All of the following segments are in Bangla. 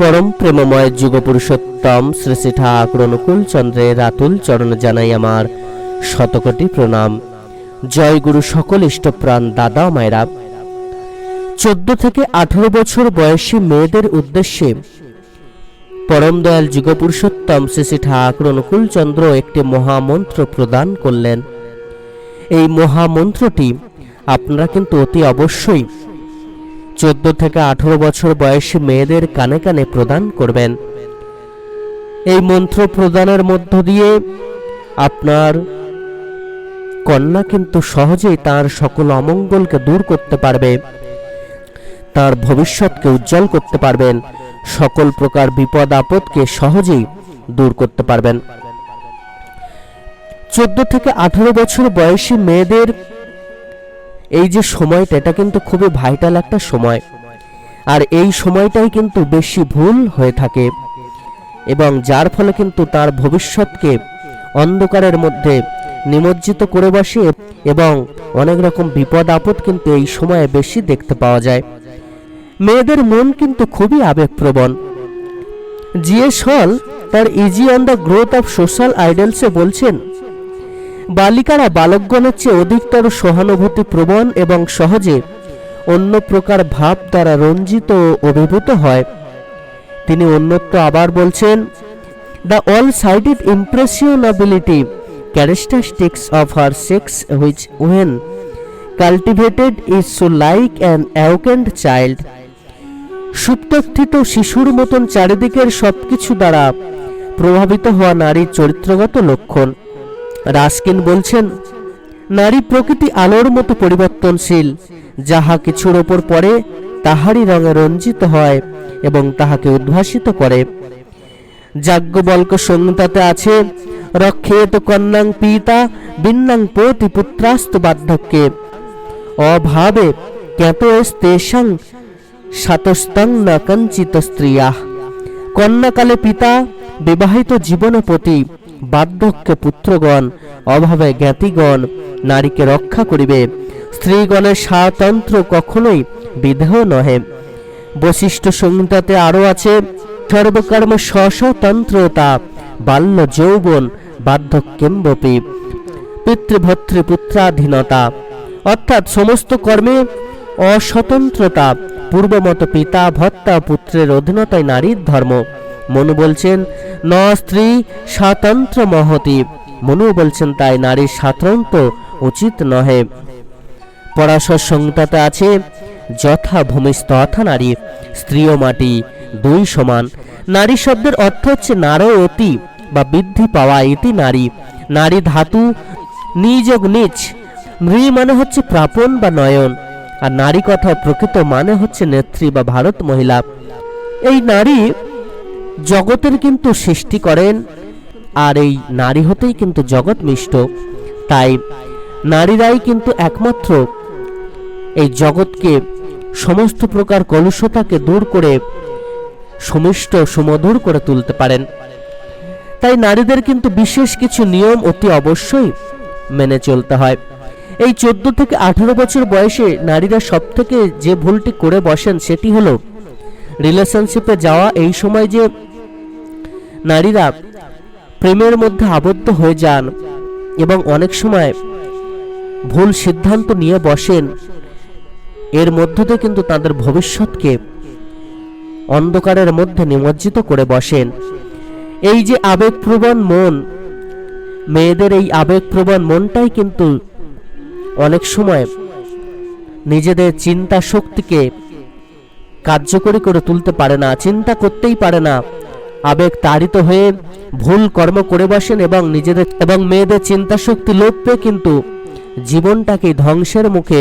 পরম প্রেমময় যুগ পুরুষোত্তম শ্রী শ্রী ঠাকুর চন্দ্রের রাতুল চরণ জানাই আমার শতকোটি প্রণাম। জয় গুরু সকল ইষ্টপ্রাণ দাদা মায়েরা। চোদ্দ থেকে আঠারো বছর বয়সী মেয়েদের উদ্দেশ্যে পরম দয়াল যুগ পুরুষোত্তম শ্রী শ্রী ঠাকুর চন্দ্র একটি মহামন্ত্র প্রদান করলেন। এই মহামন্ত্রটি আপনারা কিন্তু অতি অবশ্যই চোদ্দ থেকে আঠারো বছর বয়সী মেয়েদের কানে কানে প্রদান করবেন। এই মন্ত্র প্রদানের মধ্য দিয়ে আপনার কন্যা কিন্তু সহজেই তার সকল অমঙ্গলকে দূর করতে পারবে, তার ভবিষ্যৎকে উজ্জ্বল করতে পারবেন, সকল প্রকার বিপদ আপদকে সহজেই দূর করতে পারবেন। চোদ্দ থেকে আঠারো বছর বয়সী মেয়েদের এই যে সময়টা, এটা কিন্তু খুবই ভাইটাল একটা সময়। আর এই সময়টাই কিন্তু বেশি ভুল হয়ে থাকে এবং যার ফলে কিন্তু তার ভবিষ্যৎকে অন্ধকারের মধ্যে নিমজ্জিত করে বসে এবং অনেক রকম বিপদ আপদ কিন্তু এই সময়ে বেশি দেখতে পাওয়া যায়। মেয়েদের মন কিন্তু খুবই আবেগপ্রবণ। জিএস হল তার easy on the growth of social আইডলসে বলছেন বালিকারা বালকগণের চেয়ে অধিকতর সহানুভূতি প্রবণ এবং সহজে অন্য প্রকার ভাব দ্বারা রঞ্জিত ও অভিভূত হয়। তিনি অন্যত্র আবার বলছেন the all sided impressionability characteristics of her sex which when cultivated is so like an awakened child সুপ্তস্থিত শিশুর মতন চারিদিকের সবকিছু দ্বারা প্রভাবিত হওয়া নারীর চরিত্রগত লক্ষণ। রাস্কিন বলছেন, নারী প্রকৃতি আলোর মতো পরিবর্তনশীল। যাহা কিছুর ওপর পড়ে, তাহারই রঙে রঞ্জিত হয় এবং তাহাকে উদ্ভাসিত করে। যাজ্ঞবল্ক সংহিতাতে আছে, রক্ষেত কন্যাং পিতা বিন্নাং পতি পুত্রাস্ত বার্ধক্যে। অভাবে জ্ঞাত তেষাং সাতস্তং না কঞ্চিত স্ত্রিয়া। কন্যাকালে পিতা, বিবাহিত জীবনপতি। বার্ধক্যে পুত্রগণ, অভাবে জ্ঞাতিগণ, নারীকে রক্ষা করিবে। স্ত্রীগণের স্বাতন্ত্র কখনোই বিধেয় নহে। বৈশিষ্ট্য সংহিতাতে আরও আছে, সর্বকর্ম স্বস্বতন্ত্রতা বাল্য যৌবন বার্ধক্যেম্বপি পিতৃভর্তৃ পুত্রাধীনতা অর্থাৎ সমস্ত কর্মে অস্বতন্ত্রতা, পূর্বমত পিতা ভত্তা পুত্রের অধীনতায় নারীর ধর্ম। মনু বলছেন, ন স্ত্রী, স্বাতন্ত্র মহতি। মনু বলছেন, তাই নারীর স্বাতন্ত্র উচিত নহে। পরাশর সংহিতাতে আছে, যথা ভূমিস্থ তথা নারী স্ত্রী ও মাটি, দুই সমান। নারী শব্দের অর্থ হচ্ছে নারো অতি বা বৃদ্ধি পাওয়া ইতি নারী। নারী ধাতু নিযোগ নিচ মৃ মানে হচ্ছে প্রাপন বা নয়ন, আর নারী কথা প্রকৃত মানে হচ্ছে নেত্রী বা ভারত মহিলা। এই নারী জগতের কিন্তু সৃষ্টি করেন, আর এই নারী হতেই কিন্তু জগৎ মিষ্ট। তাই নারীরাই কিন্তু একমাত্র এই জগৎকে সমস্ত প্রকার কলুষতাকে দূর করে সমিষ্ট সুমধুর করে তুলতে পারেন। তাই নারীদের কিন্তু বিশেষ কিছু নিয়ম অতি অবশ্যই মেনে চলতে হয়। এই চোদ্দ থেকে আঠারো বছর বয়সে নারীরা সব থেকে যে ভুলটি করে বসেন সেটি হলো রিলেশনশিপে যাওয়া এই সময় যে নারীরা প্রেমের মধ্যে আবদ্ধ হয়ে যান এবং অনেক সময় ভুল সিদ্ধান্ত নিয়ে বসেন। এর মধ্য দিয়ে কিন্তু তাদের ভবিষ্যৎকে অন্ধকারের মধ্যে নিমজ্জিত করে বসেন। এই যে আবেগপ্রবণ মন, মেয়েদের এই আবেগপ্রবণ মনটাই কিন্তু অনেক সময় নিজেদের চিন্তা শক্তিকে কার্যকরী করে তুলতে পারে না, চিন্তা করতেই পারে না। আবেগ তাড়িত হয়ে ভুল কর্ম করে বসেন এবং নিজেদের এবং মেয়েদের চিন্তা শক্তি লোপ পেয়ে কিন্তু জীবনটাকে ধ্বংসের মুখে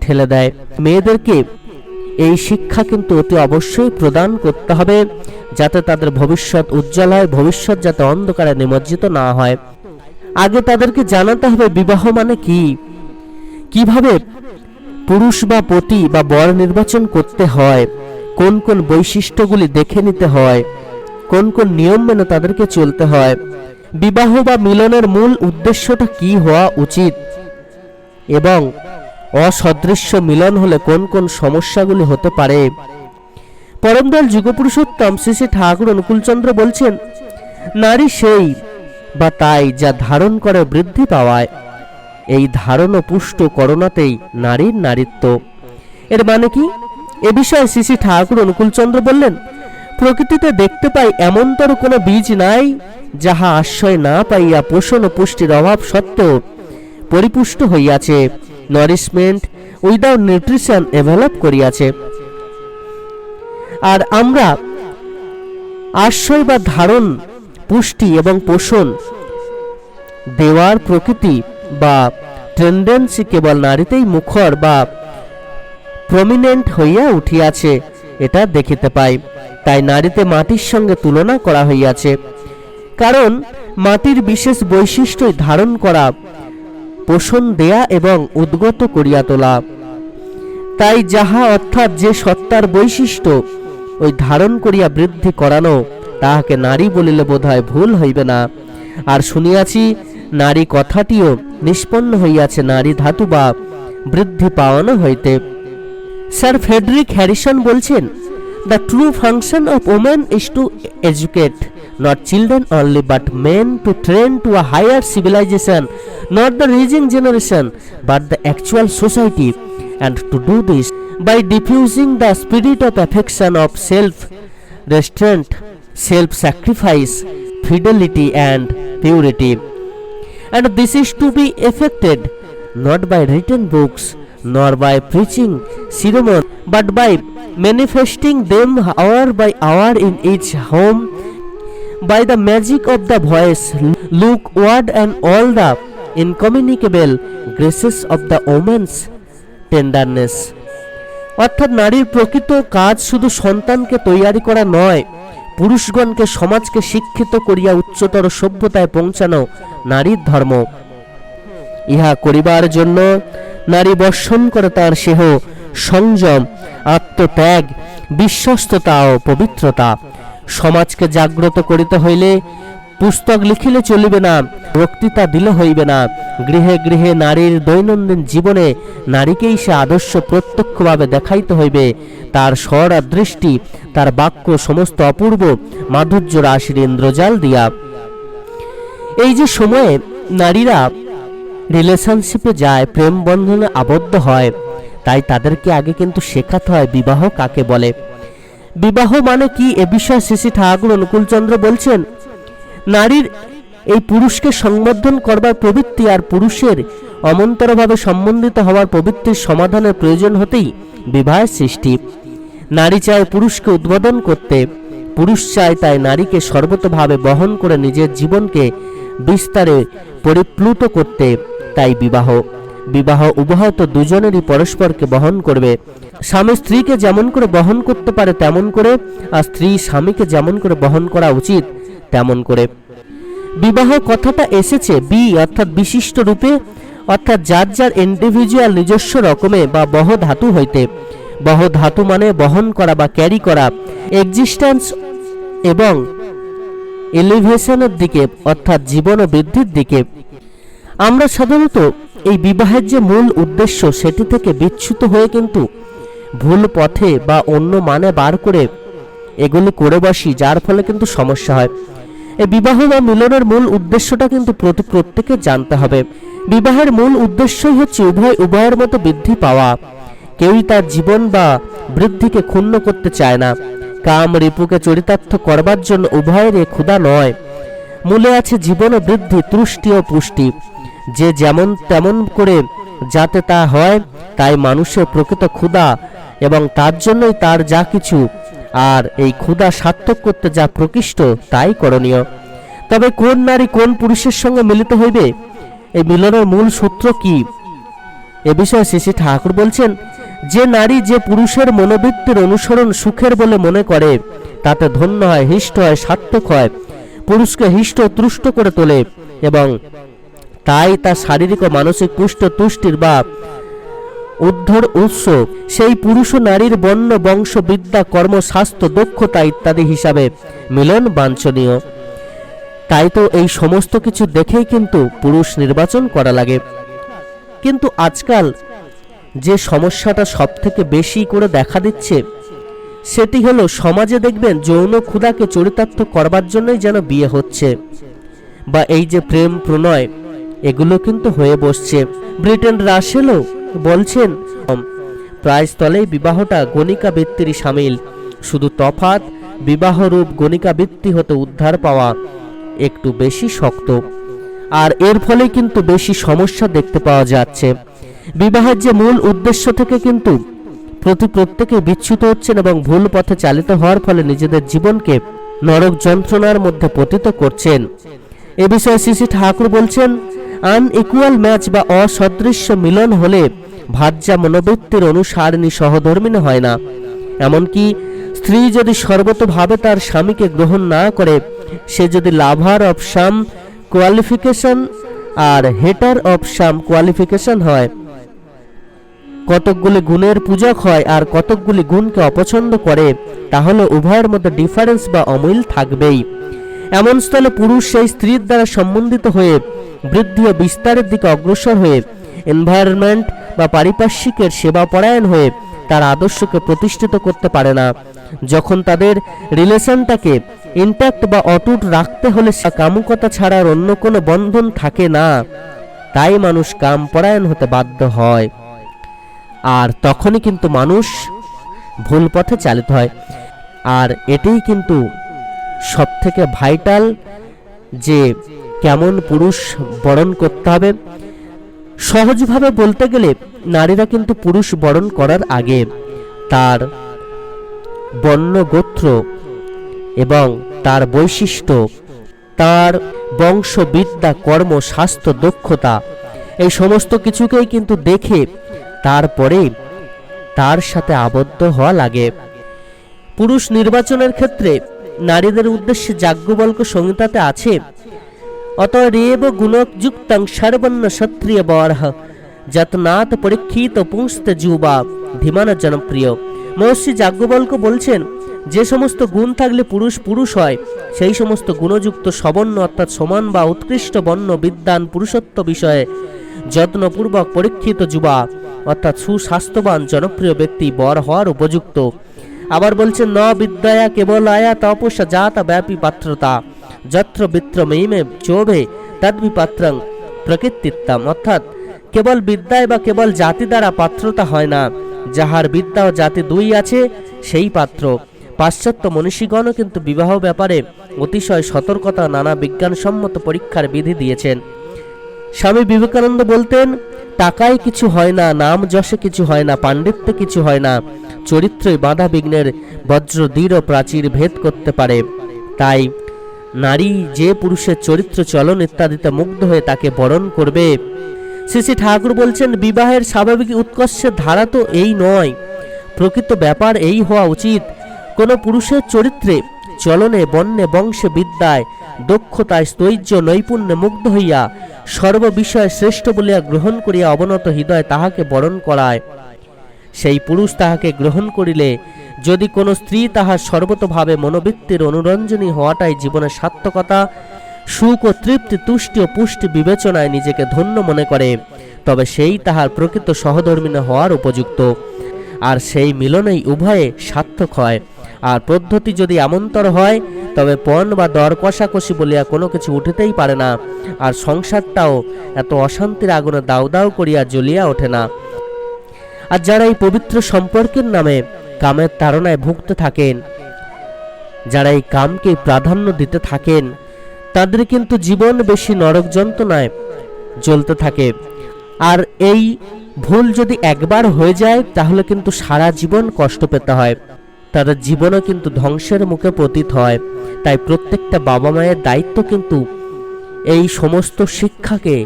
ঠেলে দেয়। মেয়েদেরকে এই শিক্ষা কিন্তু অতি অবশ্যই প্রদান করতে হবে যাতে তাদের ভবিষ্যৎ উজ্জ্বল হয়, ভবিষ্যৎ যাতে অন্ধকারে নিমজ্জিত না হয়। আগে তাদেরকে জানাতে হবে বিবাহ মানে কি? কীভাবে পুরুষ বা পতি বা বর নির্বাচন করতে হয়? কোন কোন বৈশিষ্ট্যগুলি দেখে নিতে হয়? কোন কোন নিয়ম মেনে তাদেরকে চলতে হয়? বিবাহ বা মিলনের মূল উদ্দেশ্যটা কি হওয়া উচিত? এবং অসদৃশ্য মিলন হলে কোন কোন সমস্যাগুলি হতে পারে? পরমদয়াল যুগপুরুষোত্তম শ্রী শ্রী ঠাকুর অনুকূলচন্দ্র বলছেন, নারী সেই বা তাই যা ধারণ করে বৃদ্ধি পাওয়ায়। এই ধারণ ও পুষ্ট করোনাতেই নারীর নারীত্ব। এর মানে কি? এ বিষয়ে শ্রী শ্রী ঠাকুর অনুকূলচন্দ্র বললেন প্রকৃতিতে দেখতে পাই এমনতর কোনো বীজ নাই, যাহা আশ্রয় না পাইয়া পোষণ ও পুষ্টির অভাব সত্ত্বেও পরিপুষ্ট হইয়াছে। নারিশমেন্ট উইদাউট নিউট্রিশন ডেভেলপ করিয়াছে। আর আমরা আশ্রয় বা ধারণ, পুষ্টি এবং পোষণ দেওয়ার প্রকৃতি বা টেন্ডেন্সি কেবল নারীতেই মুখর বা প্রমিনেন্ট হইয়া উঠিয়াছে, এটা দেখিতে পাই। তাই নারীতে মাটির সঙ্গে তুলনা করা হইয়াছে। কারণ মাটির বিশেষ বৈশিষ্ট্যই ধারণ করা, পোষণ দেয়া এবং উদ্গত করিয়া তোলা। তাই যাহা অর্থাৎ যে সত্তার বৈশিষ্ট্য, ওই ধারণ করিয়া বৃদ্ধি করানো, তাহাকে নারী বলিলে বোধহয় ভুল হইবে না। আর শুনিয়াছি, নারী কথাটিও নিষ্পন্ন হইয়াছে, নারী ধাতু বা বৃদ্ধি পাওয়ানো হইতে। স্যার ফেডরিক হ্যারিসন বলছেন the true function of women is to educate not children only but men to train to a higher civilisation not the rising generation but the actual society and to do this by diffusing the spirit of affection of self restraint, self sacrifice, fidelity, and purity. And this is to be effected not by written books nor by preaching sermon, but by manifesting them hour by hour in each home by the magic of the voice, look, word, and all the incommunicable graces of the woman's tenderness. অর্থাৎ নারীর প্রকৃত কাজ শুধু সন্তানকে তৈয়ারি করা নয় পুরুষগণকে সমাজকে শিক্ষিত করিয়া উচ্চতর সভ্যতায় পৌঁছানো নারীর ধর্ম ইহা করিবার জন্য নারী বর্ষণ করে তার সেহ সংযম, আত্মত্যাগ, বিশ্বস্ততা ও পবিত্রতা। সমাজকে জাগ্রত করিতে হইলে পুস্তক লিখিলে চলিবে না, বক্তৃতা দিলে হইবে না। গৃহে গৃহে নারীর দৈনন্দিন জীবনে নারীকেই সে আদর্শ প্রত্যক্ষভাবে দেখাইতে হইবে। তার স্বর আর দৃষ্টি, তার বাক্য সমস্ত অপূর্ব মাধুর্য রাশির ইন্দ্রজাল দিয়া। এই যে সময়ে নারীরা রিলেশনশিপে যায়, প্রেম বন্ধনে আবদ্ধ হয় তাই তাদেরকে আগে কিন্তু শেখাতে হয় বিবাহ কাকে বলে। বিবাহ মানে কি এ বিষয়ে শ্রী ঠাকুর অনুকূলচন্দ্র বলছেন, নারীর এই পুরুষকে সংবর্ধন করবার প্রবৃত্তি আর পুরুষের অমন্তরভাবে সম্বন্ধিত হওয়ার প্রবৃত্তির সমাধানের প্রয়োজন হতেই বিবাহের সৃষ্টি। নারী চায় পুরুষকে উদ্বোধন করতে, পুরুষ চায় তাই নারীকে সর্বতভাবে বহন করে নিজের জীবনকে বিস্তারে পরিপ্লুত করতে, তাই বিবাহ। বিবাহ উভয় তো দুজনেরই পরস্পরকে বহন করবে। স্বামী স্ত্রীকে যেমন করে বহন করতে পারে তেমন করে, আর স্ত্রী স্বামীকে যেমন করে বহন করা উচিত তেমন করে। বিবাহ কথাটা এসেছে বি, অর্থাৎ বিশিষ্ট রূপে, অর্থাৎ যার যার ইন্ডিভিজুয়াল নিজস্ব রকমে বা বহ ধাতু হইতে। বহ ধাতু মানে বহন করা বা ক্যারি করা এক্সিস্ট্যান্স এবং এলিভেশনের দিকে, অর্থাৎ জীবন বৃদ্ধির দিকে। আমরা সাধারণত এই বিবাহের যে মূল উদ্দেশ্য সেটি থেকে বিচ্ছুত হয়ে কিন্তু ভুল পথে বা অন্য মানে বার করে এগুলি করে বসি, যার ফলে কিন্তু সমস্যা হয়। এই বিবাহ বা মিলনের মূল উদ্দেশ্যটা কিন্তু প্রতি প্রত্যেকে জানতে হবে। বিবাহের মূল উদ্দেশ্যই হচ্ছে উভয় উভয়ের মতো বৃদ্ধি পাওয়া। কেউই তার জীবন বা বৃদ্ধিকে ক্ষুণ্ণ করতে চায় না। কাম, রিপুকে চরিতার্থ করবার জন্য উভয়ের ক্ষুধা নয়। মূলে আছে জীবন ও বৃদ্ধি, তুষ্টি ও পুষ্টি। যে যেমন তেমন করে যাতে তা হয়, তাই মানুষের প্রকৃত ক্ষুধা এবং তার জন্যই তার যা কিছু, আর এই ক্ষুধা সার্থক করতে যা প্রকৃষ্ট, তাই করণীয়। তবে কোন নারী কোন পুরুষের সঙ্গে মিলিত হইবে? এই মিলনের মূল সূত্র কি? এ বিষয়ে শ্রী ঠাকুর বলছেন, যে নারী যে পুরুষের মনোবৃত্তির অনুসরণ সুখের বলে মনে করে, তাতে ধন্য হয়, হিষ্ট হয়, সার্থক হয়। পুরুষকে হিষ্ট তুষ্ট করে তোলে এবং তাই তার শারীরিক ও মানসিক পুষ্ট তুষ্টির বা উদ্ধর উৎস। সেই পুরুষ ও নারীর বর্ণ বংশ বিদ্যা কর্ম, স্বাস্থ্য, দক্ষতা ইত্যাদি হিসাবে মিলন বাঞ্ছনীয়। তাই তো এই সমস্ত কিছু দেখেই কিন্তু পুরুষ নির্বাচন করা লাগে। কিন্তু আজকাল যে সমস্যাটা সব থেকে বেশি করে দেখা দিচ্ছে, সেটি হলো সমাজে দেখবেন যৌন ক্ষুধাকে চরিতার্থ করবার জন্যই যেন বিয়ে হচ্ছে। বা এই যে প্রেম প্রণয় এগুলো কিন্তু হয়ে বসছে। ব্রিটেন রাসেলও বলছেন প্রায়স্থলেই বিবাহটা গণিকা বৃত্তিরই সামিল। শুধু তফাত বিবাহরূপ গণিকা বৃত্তি হতে উদ্ধার পাওয়া একটু বেশি শক্ত। আর এর ফলে কিন্তু বেশি সমস্যা দেখতে পাওয়া যাচ্ছে। বিবাহের যে মূল উদ্দেশ্য থেকে কিন্তু প্রতি প্রত্যেকে বিচ্যুত হচ্ছেন এবং ভুল পথে চালিত হওয়ার ফলে নিজেদের জীবনকে নরক যন্ত্রণার মধ্যে পতিত করছেন। এ বিষয়ে শ্রী ঠাকুর বলছেন আনইকুয়াল ম্যাচ বা অসদৃশ্য মিলন হলে ভাজ্যা মনোবৃত্তির অনুসারিণী সহধর্মিনী হয় না। এমনকি স্ত্রী যদি সর্বতভাবে তার স্বামীকে গ্রহণ না করে, সে যদি লাভার অফ সাম কোয়ালিফিকেশন আর হেটার অফ সাম কোয়ালিফিকেশন হয়। কতকগুলি গুণের পূজক হয় আর কতকগুলি গুণকে অপছন্দ করে, তাহলে উভয়ের মধ্যে ডিফারেন্স বা অমিল থাকবেই। এমন স্থলে পুরুষ সেই স্ত্রীর দ্বারা সম্বন্ধিত হয়ে বৃদ্ধি ও বিস্তারের দিকে অগ্রসর হয়ে এনভায়রনমেন্ট বা পারিপার্শ্বিকের সেবা পরায়ণ হয়ে তার আদর্শকে প্রতিষ্ঠিত করতে পারে না। যখন তাদের রিলেশনটাকে ইন্ট্যাক্ট বা অটুট রাখতে হলে সে কামুকতা ছাড়ার অন্য কোনো বন্ধন থাকে না। তাই মানুষ কাম পরায়ণ হতে বাধ্য হয়। আর তখনই কিন্তু মানুষ ভুল পথে চালিত হয়। আর এটাই কিন্তু সব থেকে ভাইটাল যে কেমন পুরুষ বরণ করতে হবে। সহজভাবে বলতে গেলে নারীরা কিন্তু পুরুষ বরণ করার আগে তার বর্ণ গোত্র এবং তার বৈশিষ্ট্য, তার বংশবিদ্যা, কর্ম, স্বাস্থ্য, দক্ষতা এই সমস্ত কিছুকেই কিন্তু দেখে তারপরে তার সাথে আবদ্ধ হওয়া লাগে। পুরুষ নির্বাচনের ক্ষেত্রে নারীদের উদ্দেশ্যে যাজ্ঞবল্ক সংহিতাতে আছে অতরেব গুণযুক্তং সর্বন্ন ক্ষত্রিয় বরহ যতনাথ পরীক্ষিত পুংস্ত যুবা, ধীমান জনপ্রিয়। মহর্ষি যাজ্ঞবল্ক বলছেন, যে সমস্ত গুণ থাকলে পুরুষ পুরুষ হয়, সেই সমস্ত গুণযুক্ত সবর্ণ অর্থাৎ সমান বা উৎকৃষ্ট বর্ণ বিদ্যান পুরুষত্ব বিষয়ে যত্নপূর্বক পরীক্ষিত যুবা, অর্থাৎ সুস্বাস্থ্যবান জনপ্রিয় ব্যক্তি বর হওয়ার উপযুক্ত। আবার বলছেন ন বিদ্যায়া কেবল আয়া তপস্যা জাতা ব্যাপী পাত্রতা। যত্র বিত্র মেইমে চোভে তদ্বিপাত্রং প্রকৃতিত্তাম। অর্থাৎ, কেবল বিদ্যায় বা কেবল জাতি দ্বারা পাত্রতা হয় না। যাহার বিদ্যা ও জাতি দুই আছে, সেই পাত্র। পাশ্চাত্য মনীষীগণও কিন্তু বিবাহ ব্যাপারে অতিশয় সতর্কতা, নানা বিজ্ঞানসম্মত পরীক্ষার বিধি দিয়েছেন। স্বামী বিবেকানন্দ বলতেন, টাকায় কিছু হয় না, নাম যশে কিছু হয় না, পাণ্ডিত্যে কিছু হয় না। চরিত্রই বাধা বিঘ্নের বজ্র, দৃঢ়, প্রাচীর ভেদ করতে পারে। তাই নারী যে পুরুষের চরিত্র, চলন ইত্যাদিতে মুগ্ধ হয়ে তাকে বরণ করবে। শ্রী ঠাকুর বলছেন, বিবাহের স্বাভাবিক উৎকর্ষের ধারা তো এই নয়। প্রকৃত ব্যাপার এই হওয়া উচিত। কোনো পুরুষের চরিত্রে চলনে, বন্যে, বংশে, বিদ্যায়, দক্ষতায় স্থৈর্য নৈপুণ্যে মুগ্ধ হইয়া সর্ববিষয়ে শ্রেষ্ঠ বলিয়া গ্রহণ করিয়া অবনত হৃদয় তাহাকে বরণ করায়। সেই পুরুষ তাহাকে গ্রহণ করিলে যদি কোনো স্ত্রী তাহার সর্বতভাবে মনোবৃত্তির অনুরঞ্জনী হওয়াটাই জীবনের সার্থকতা, সুখ ও তৃপ্তি, তুষ্টি ও পুষ্টি বিবেচনায় নিজেকে ধন্য মনে করে, তবে সেই তাহার প্রকৃত সহধর্মিনী হওয়ার উপযুক্ত। আর সেই মিলনেই উভয়ে সার্থক হয়। আর পদ্ধতি যদি এমনতর হয়, তবে পণ বা দর কষাকষি বলিয়া কোনো কিছু উঠিতেই পারে না। আর সংসারটাও এত অশান্তির আগুনে দাউ দাউ করিয়া জ্বলিয়া ওঠে না। আর যারা এই পবিত্র সম্পর্কের নামে কামের তাড়নায় ভুগতে থাকেন, যারা এই কামকে প্রাধান্য দিতে থাকেন, তাদের কিন্তু জীবন বেশি নরক যন্ত্রণায় জ্বলতে থাকে। আর এই ভুল যদি একবার হয়ে যায়, তাহলে কিন্তু সারা জীবন কষ্ট পেতে হয়। তাদের জীবনও কিন্তু ধ্বংসের মুখে পতিত হয়। তাই প্রত্যেকটা বাবা মায়ের দায়িত্ব কিন্তু এই সমস্ত শিক্ষাকে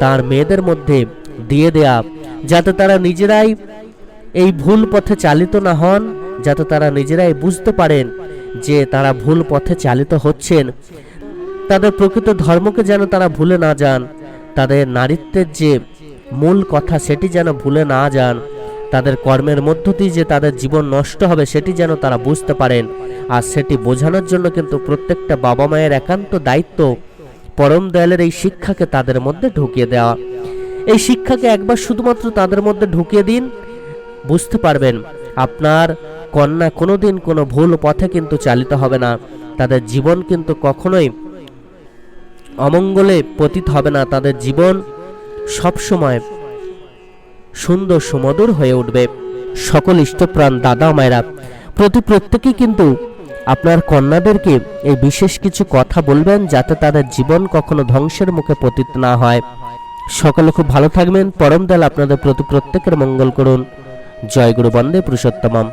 তার মেয়েদের মধ্যে দিয়ে দেয়া যাতে তারা নিজেরাই এই ভুল পথে চালিত না হন, যাতে তারা নিজেরাই বুঝতে পারেন যে তারা ভুল পথে চালিত হচ্ছেন। তাদের প্রকৃত ধর্মকে যেন তারা ভুলে না যান, তাদের নারীত্বের যে মূল কথা সেটি যেন ভুলে না যান, তাদের কর্মের মধ্য দিয়ে যে তাদের জীবন নষ্ট হবে সেটি যেন তারা বুঝতে পারেন। আর সেটি বোঝানোর জন্য কিন্তু প্রত্যেকটা বাবা মায়ের একান্ত দায়িত্ব পরম দয়ালের এই শিক্ষাকে তাদের মধ্যে ঢুকিয়ে দেওয়া। এই শিক্ষাকে একবার শুধুমাত্র তাদের মধ্যে ঢুকিয়ে দিন, বুঝতে পারবেন আপনার কন্যা কোনোদিন কোনো ভুল পথে কিন্তু চালিত হবে না। তাদের জীবন কিন্তু কখনোই অমঙ্গলে পতিত হবে না। তাদের জীবন সবসময় সুন্দর সুমধুর হয়ে উঠবে। সকল ইষ্টপ্রাণ দাদা মায়েরা, প্রতি প্রত্যেকেই কিন্তু আপনার কন্যাদেরকে এই বিশেষ কিছু কথা বলবেন যাতে তাদের জীবন কখনো ধ্বংসের মুখে পতিত না হয়। সকলে খুব ভালো থাকবেন। পরম দয়াল আপনাদের প্রতি প্রত্যেকের মঙ্গল করুন। জয় গুরু বন্দে পুরুষোত্তমম।